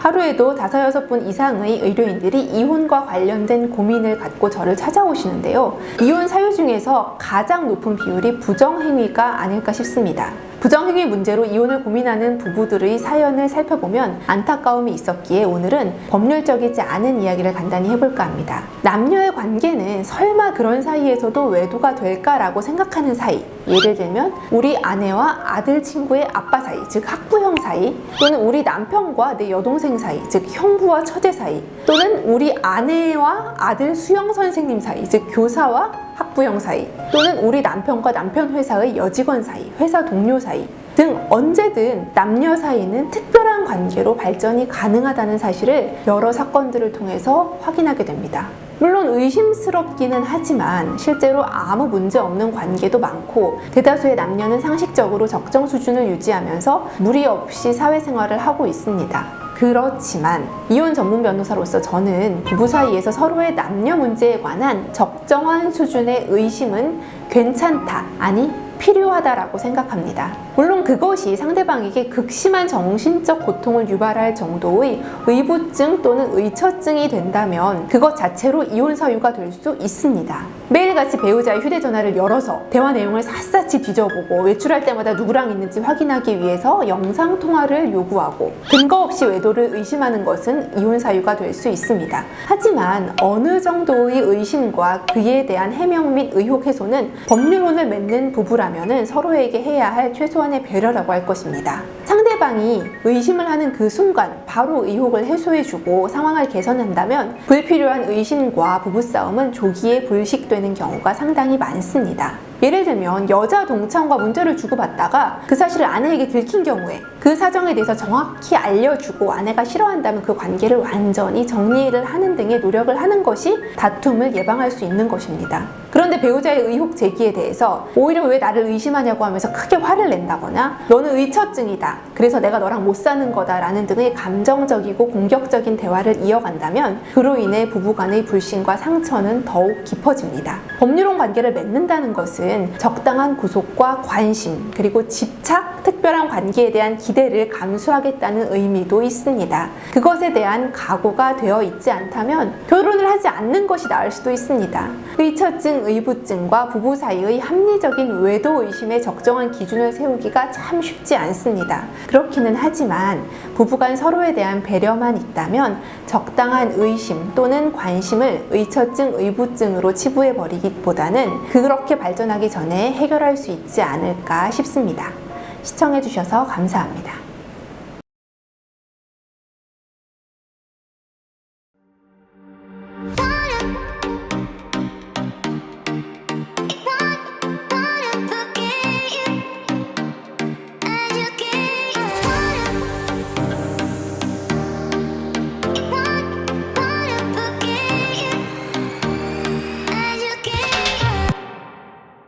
하루에도 다섯 여섯 분 이상의 의료인들이 이혼과 관련된 고민을 갖고 저를 찾아오시는데요. 이혼 사유 중에서 가장 높은 비율이 부정행위가 아닐까 싶습니다. 부정행위 문제로 이혼을 고민하는 부부들의 사연을 살펴보면 안타까움이 있었기에 오늘은 법률적이지 않은 이야기를 간단히 해볼까 합니다. 남녀의 관계는 설마 그런 사이에서도 외도가 될까라고 생각하는 사이. 예를 들면 우리 아내와 아들 친구의 아빠 사이, 즉 학부형 사이, 또는 우리 남편과 내 여동생 사이, 즉 형부와 처제 사이, 또는 우리 아내와 아들 수영 선생님 사이, 즉 교사와 학부형 사이, 또는 우리 남편과 남편 회사의 여직원 사이, 회사 동료 사이 등 언제든 남녀 사이는 특별한 관계로 발전이 가능하다는 사실을 여러 사건들을 통해서 확인하게 됩니다. 물론 의심스럽기는 하지만 실제로 아무 문제 없는 관계도 많고 대다수의 남녀는 상식적으로 적정 수준을 유지하면서 무리 없이 사회생활을 하고 있습니다. 그렇지만 이혼 전문 변호사로서 저는 부부 사이에서 서로의 남녀 문제에 관한 적정한 수준의 의심은 괜찮다, 아니 필요하다라고 생각합니다. 물론 그것이 상대방에게 극심한 정신적 고통을 유발할 정도의 의부증 또는 의처증이 된다면 그것 자체로 이혼 사유가 될 수 있습니다. 매일같이 배우자의 휴대전화를 열어서 대화 내용을 샅샅이 뒤져보고 외출할 때마다 누구랑 있는지 확인하기 위해서 영상 통화를 요구하고 근거 없이 외도를 의심하는 것은 이혼 사유가 될 수 있습니다. 하지만 어느 정도의 의심과 그에 대한 해명 및 의혹 해소는 법률론을 맺는 부부라면 서로에게 해야 할 최소한의 배려라고 할 것입니다. 상대방이 의심을 하는 그 순간 바로 의혹을 해소해주고 상황을 개선한다면 불필요한 의심과 부부싸움은 조기에 불식되는 경우가 상당히 많습니다. 예를 들면 여자 동창과 문제를 주고받다가 그 사실을 아내에게 들킨 경우에 그 사정에 대해서 정확히 알려주고 아내가 싫어한다면 그 관계를 완전히 정리를 하는 등의 노력을 하는 것이 다툼을 예방할 수 있는 것입니다. 그런데 배우자의 의혹 제기에 대해서 오히려 왜 나를 의심하냐고 하면서 크게 화를 낸다거나 너는 의처증이다. 그래서 내가 너랑 못 사는 거다라는 등의 감정적이고 공격적인 대화를 이어간다면 그로 인해 부부 간의 불신과 상처는 더욱 깊어집니다. 법률론 관계를 맺는다는 것은 적당한 구속과 관심 그리고 집착, 특별한 관계에 대한 기대를 감수하겠다는 의미도 있습니다. 그것에 대한 각오가 되어 있지 않다면 결혼을 하지 않는 것이 나을 수도 있습니다. 의처증, 의부증과 부부 사이의 합리적인 외도 의심의 적정한 기준을 세우기가 참 쉽지 않습니다. 그렇기는 하지만 부부간 서로에 대한 배려만 있다면 적당한 의심 또는 관심을 의처증, 의부증으로 치부해 버리기보다는 그렇게 발전하기 전에 해결할 수 있지 않을까 싶습니다. 시청해 주셔서 감사합니다.